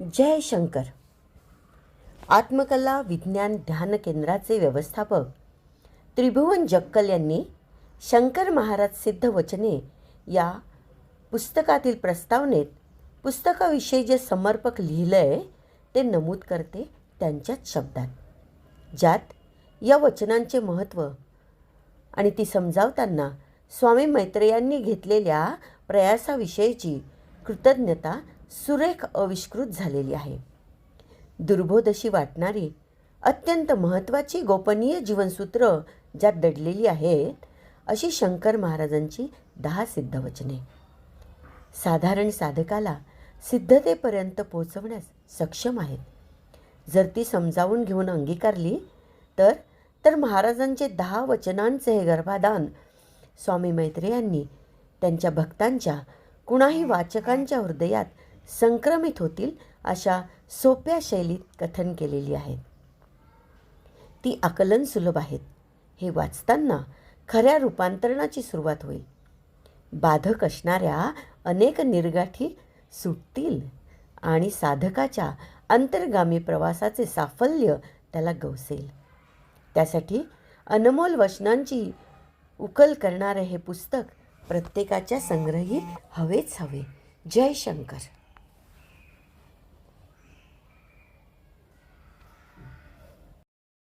जय शंकर आत्मकला विज्ञान ध्यान केंद्राचे व्यवस्थापक त्रिभुवन जक्कल यांनी शंकर महाराज सिद्ध वचने या पुस्तकातील प्रस्तावनेत पुस्तकाविषयी जे समर्पक लिहिलं आहे ते नमूद करते त्यांच्याच शब्दात. ज्यात या वचनांचे महत्त्व आणि ती समजावताना स्वामी मैत्रेयांनी घेतलेल्या प्रयासाविषयीची कृतज्ञता सुरेख आविष्कृत झालेली आहे. दुर्बोधशी वाटणारी अत्यंत महत्त्वाची गोपनीय जीवनसूत्र ज्यात दडलेली आहेत अशी शंकर महाराजांची दहा सिद्धवचने. साधारण साधकाला सिद्धतेपर्यंत पोचवण्यास सक्षम आहेत. जर ती समजावून घेऊन अंगीकारली तर तर महाराजांचे दहा वचनांचे हे गर्भादान स्वामी मैत्रेयांनी त्यांच्या भक्तांच्या कुणाही वाचकांच्या हृदयात संक्रमित होतील अशा सोप्या शैलीत कथन केलेली आहेत. ती आकलन सुलभ आहेत. हे वाचताना खऱ्या रूपांतरणाची सुरुवात होईल. बाधक असणाऱ्या अनेक निर्गाठी सुटतील आणि साधकाच्या अंतर्गामी प्रवासाचे साफल्य त्याला गवसेल. त्यासाठी अनमोल वचनांची उकल करणारं हे पुस्तक प्रत्येकाच्या संग्रही हवेच हवे. जय शंकर.